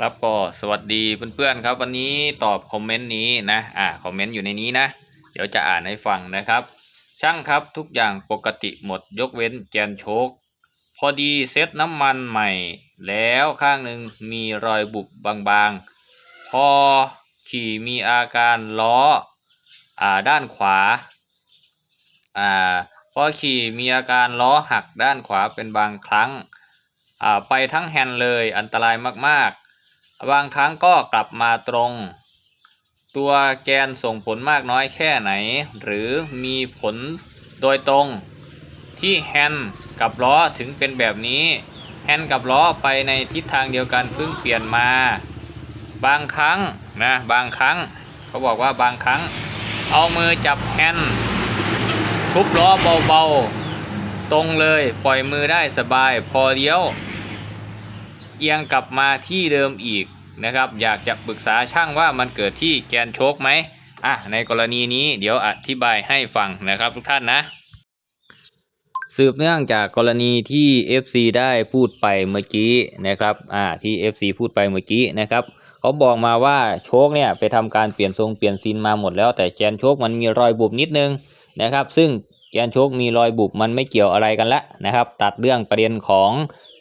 ครับก็สวัสดีเพื่อนๆครับ วันนี้ตอบคอมเมนต์นี้นะอ่าคอมเมนต์อยู่ในนี้นะ เดี๋ยวจะอ่านให้ฟังนะครับ ช่างครับทุกอย่างปกติหมดยกเว้นแกนโชคพอดีเซ็ตน้ำมันใหม่ แล้วข้างหนึ่งมีรอยบุบบางๆ พอขี่มีอาการล้ออ่าด้านขวาอ่าพอขี่มีอาการล้อหักด้านขวาเป็นบางครั้งอ่าไปทั้งแฮนด์เลยอันตรายมากๆ บางครั้งก็กลับมาตรง ตัวแกนส่งผลมากน้อยแค่ไหน หรือมีผลโดยตรงที่แฮนด์กับล้อถึงเป็นแบบนี้ แฮนด์กับล้อไปในทิศทางเดียวกันเพิ่งเปลี่ยนมา บางครั้งนะบางครั้งเขาบอกว่าบางครั้ง เอามือจับแฮนด์ทุบล้อเบาๆ ตรงเลยปล่อยมือได้สบายพอเดียว เอียงกลับมาที่เดิมอีก นะครับ อยากจะปรึกษาช่างว่ามันเกิดที่แกนโชคไหมอะในกรณีนี้เดี๋ยวอธิบายให้ฟังนะครับทุกท่านนะสืบเนื่องจากกรณีที่ FC ได้พูดไปเมื่อกี้นะครับ อ่า ที่ FC พูดไปเมื่อกี้นะครับ เขาบอกมาว่าโชคเนี่ยไปทำการเปลี่ยนทรงเปลี่ยนซีนมาหมดแล้วแต่แกนโชคมันมีรอยบุบนิดนึงนะครับ ซึ่งแกนโชคมีรอยบุบมันไม่เกี่ยวอะไรกันละนะครับ ตัดเรื่องประเด็นของ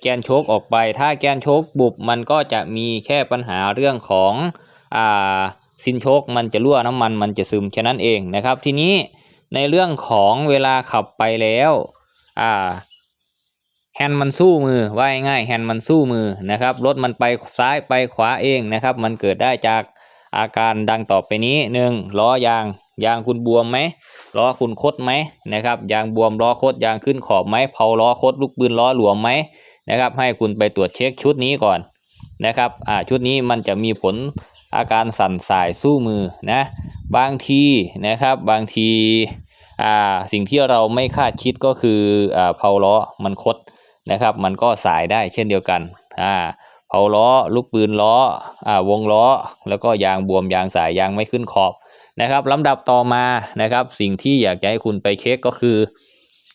แกนโชคออกไป ถ้าแกนโชคบุบมันก็จะมีแค่ปัญหาเรื่องของอ่าซินโชคมันจะรั่วน้ำมันมันจะซึมแค่นั้นเองนะครับ ทีนี้ในเรื่องของเวลาขับไปแล้วอ่าแฮนด์มันสู้มือว่าง่ายๆแฮนด์มันสู้มือนะครับรถมันไปซ้ายไปขวาเองนะครับ มันเกิดได้จากอาการดังต่อไปนี้หนึ่งล้อยางยางคุณบวมไหมล้อคุณคดไหมนะครับยางบวมล้อคดยางขึ้นขอบไหมเผาล้อคดลูกปืนล้อหลวมไหม นะครับ ให้คุณไปตรวจเช็คชุดนี้ก่อนนะครับอ่าชุดนี้มันจะมีผลอาการสั่นสายสู้มือนะบางทีนะครับบางทีอ่าสิ่งที่เราไม่คาดคิดก็คืออ่าเพาล้อมันคดนะครับ มันก็สายได้เช่นเดียวกันอ่าเพาล้อลูกปืนล้ออ่าวงล้อ แล้วก็ยางบวมยางสายยางไม่ขึ้นขอบนะครับลำดับต่อมานะครับ สิ่งที่อยากจะให้คุณไปเช็คก็คือ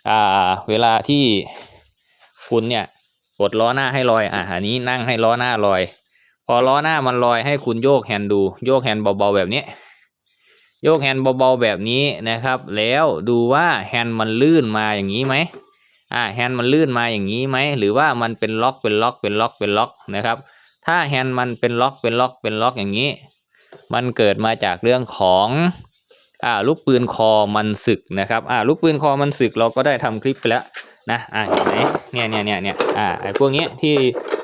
อ่าเวลาที่คุณเนี่ย กดล้อหน้าให้ลอยอะอันนี้นั่งให้ล้อหน้าลอย พอล้อหน้ามันลอยให้คุณโยกแฮนด์ดู โยกแฮนด์เบาๆแบบนี้ โยกแฮนด์เบาๆแบบนี้นะครับ แล้วดูว่าแฮนด์มันลื่นมาอย่างนี้ไหมอ่าแฮนด์มันลื่นมาอย่างนี้ไหมหรือว่ามันเป็นล็อกเป็นล็อกเป็นล็อกเป็นล็อกนะครับ ถ้าแฮนด์มันเป็นล็อกเป็นล็อกเป็นล็อกอย่างนี้ มันเกิดมาจากเรื่องของอ่าลูกปืนคอมันสึกนะครับอ่าลูกปืนคอมันสึกเราก็ได้ทำคลิปไปแล้ว นะอ่าเห็นไหมเนี่ยเนี่ยเนี่ยเนี่ยอ่าไอ้พวกนี้ที่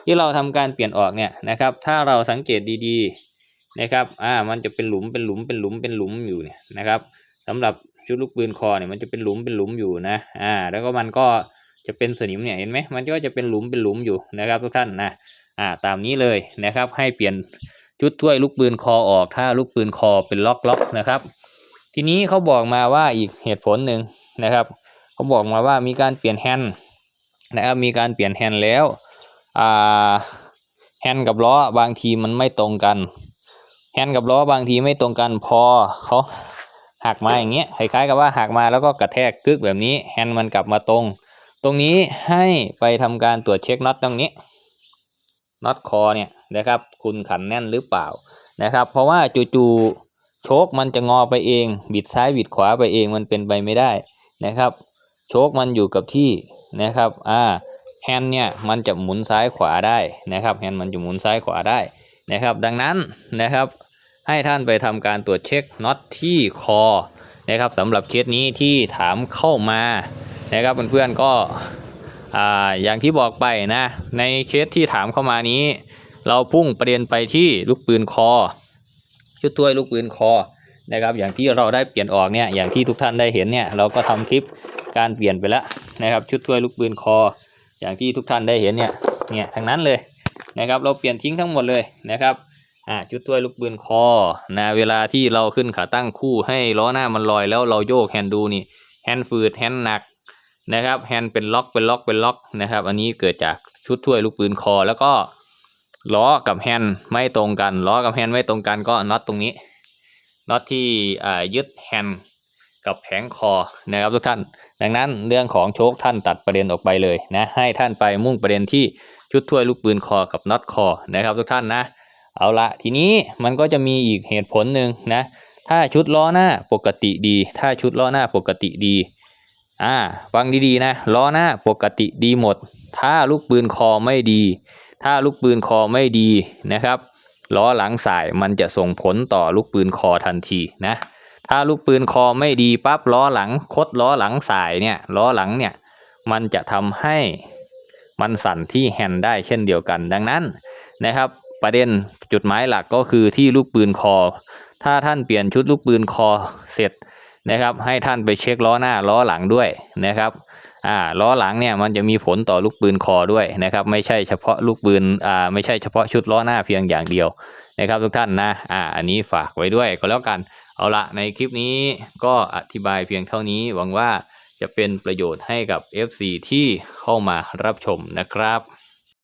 ที่เราทำการเปลี่ยนออกเนี่ยนะครับ ถ้าเราสังเกตดีๆนะครับอ่ามันจะเป็นหลุมเป็นหลุมเป็นหลุมเป็นหลุมอยู่เนี่ยนะครับสำหรับชุดลูกปืนคอเนี่ยมันจะเป็นหลุมเป็นหลุมอยู่นะอ่าแล้วก็มันก็จะเป็นสนิมเนี่ยเห็นไหมมันก็จะเป็นหลุมเป็นหลุมอยู่นะครับ ทุกท่านนะอ่าตามนี้เลยนะครับให้เปลี่ยนชุดถ้วยลูกปืนคอออก ถ้าลูกปืนคอเป็นล็อกล็อกนะครับ ทีนี้เขาบอกมาว่าอีกเหตุผลหนึ่งนะครับ เขาบอกมาว่ามีการเปลี่ยนแฮนด์นะครับมีการเปลี่ยนแฮนด์แล้วอ่าแฮนด์กับล้อบางทีมันไม่ตรงกันแฮนด์กับล้อบางทีไม่ตรงกันพอเขาหักมาอย่างเงี้ยคล้ายๆกับว่าหักมาแล้วก็กระแทกกึกแบบนี้แฮนด์มันกลับมาตรง ตรงนี้ให้ไปทำการตรวจเช็คน็อตตรงนี้น็อตคอเนี่ยนะครับ คุณขันแน่นหรือเปล่านะครับ เพราะว่าจู่ๆโชคมันจะงอไปเอง บิดซ้ายบิดขวาไปเองมันเป็นไปไม่ได้นะครับ โชคมันอยู่กับที่นะครับอ่าแฮนด์เนี่ยมันจะหมุนซ้ายขวาได้นะครับแฮนด์มันจะหมุนซ้ายขวาได้นะครับ ดังนั้นนะครับให้ท่านไปทำการตรวจเช็คน็อตที่คอนะครับสำหรับเคสนี้ที่ถามเข้ามานะครับเพื่อนๆก็อ่าอย่างที่บอกไปนะในเคสที่ถามเข้ามานี้ เราพุ่งประเด็นไปที่ลูกปืนคอชุดถ้วยลูกปืนคอ นะครับ อย่างที่เราได้เปลี่ยนออกเนี่ยอย่างที่ทุกท่านได้เห็นเนี่ยเราก็ทำคลิปการเปลี่ยนไปแล้วนะครับ ชุดถ้วยลูกปืนคอ อย่างที่ทุกท่านได้เห็นเนี่ยเนี่ยทั้งนั้นเลยนะครับ เราเปลี่ยนทิ้งทั้งหมดเลยนะครับอ่าชุดถ้วยลูกปืนคอนะเวลาที่เราขึ้นขาตั้งคู่ให้ล้อหน้ามันลอยแล้วเราโยกแฮนดูนี่แฮนด์ฝืดแฮนหนักนะครับแฮนเป็นล็อกเป็นล็อกเป็นล็อกนะครับ อันนี้เกิดจากชุดถ้วยลูกปืนคอแล้วก็ล้อกับแฮนไม่ตรงกันล้อกับแฮนไม่ตรงกันก็น็อตตรงนี้ น็อตที่ยึดแฮนด์กับแผงคอนะครับทุกท่าน ดังนั้นเรื่องของโชคท่านตัดประเด็นออกไปเลยนะให้ท่านไปมุ่งประเด็นที่ชุดถ้วยลูกปืนคอกับน็อตคอนะครับทุกท่านนะ เอาละทีนี้มันก็จะมีอีกเหตุผลหนึ่งนะถ้าชุดล้อหน้าปกติดี ถ้าชุดล้อหน้าปกติดีอ่าฟังดีๆนะล้อหน้าปกติดีหมด ถ้าลูกปืนคอไม่ดี ถ้าลูกปืนคอไม่ดีนะครับ ล้อหลังสายมันจะส่งผลต่อลูกปืนคอทันทีนะ ถ้าลูกปืนคอไม่ดีปั๊บล้อหลังคดล้อหลังสายเนี่ยล้อหลังเนี่ยมันจะทำให้มันสั่นที่แฮนด์ได้เช่นเดียวกัน ดังนั้นนะครับ ประเด็นจุดหมายหลักก็คือที่ลูกปืนคอ ถ้าท่านเปลี่ยนชุดลูกปืนคอเสร็จ นะครับ ให้ท่านไปเช็คล้อหน้าล้อหลังด้วยนะครับอ่าล้อหลังเนี่ยมันจะมีผลต่อลูกปืนคอด้วยนะครับ ไม่ใช่เฉพาะลูกปืนอ่าไม่ใช่เฉพาะชุดล้อหน้าเพียงอย่างเดียวนะครับ ทุกท่านนะอ่าอันนี้ฝากไว้ด้วยก็แล้วกันเอาละในคลิปนี้ก็อธิบายเพียงเท่านี้หวังว่าจะเป็นประโยชน์ให้กับ FC ที่เข้ามารับชมนะครับ